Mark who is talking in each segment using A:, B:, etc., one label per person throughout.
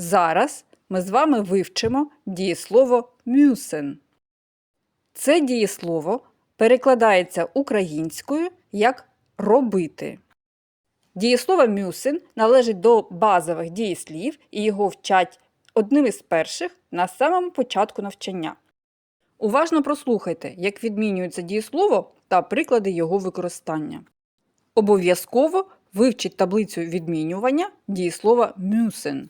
A: Зараз ми з вами вивчимо дієслово «müssen». Це дієслово перекладається українською як робити. Дієслово «müssen» належить до базових дієслів і його вчать одним із перших на самому початку навчання. Уважно прослухайте, як відмінюється дієслово та приклади його використання. Обов'язково вивчіть таблицю відмінювання дієслова «müssen».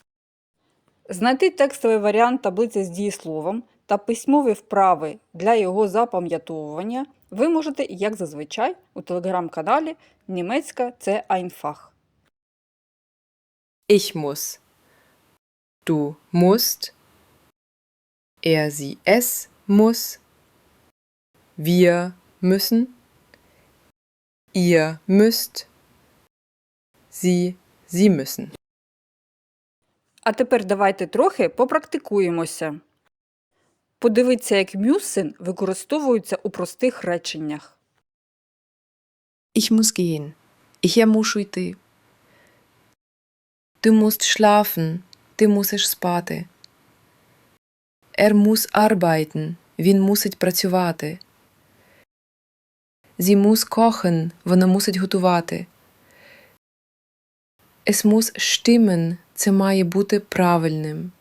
A: Знайти текстовий варіант таблиці з дієсловом та письмові вправи для його запам'ятовування ви можете, як зазвичай, у телеграм-каналі Німецька це Einfach.
B: Ich muss. Du musst. Er, sie, es muss. Wir müssen. Ihr müsst. Sie, sie müssen.
A: А тепер давайте трохи попрактикуємося. Подивіться, як «müssen» використовується у простих реченнях.
C: Ich muss gehen. Я мушу йти. Du musst schlafen. Ти мусиш спати. Er muss arbeiten. Він мусить працювати. Sie muss kochen. Вона мусить готувати. Es muss stimmen. Це має бути правильним.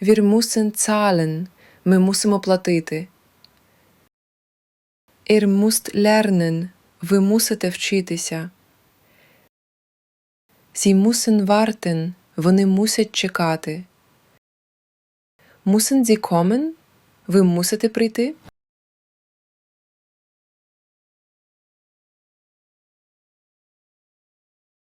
C: Wir müssen zahlen. Ми мусимо платити. Ihr müsst lernen. Ви мусите вчитися. Sie müssen warten. Вони мусять чекати. Müssen Sie kommen? Ви мусите прийти?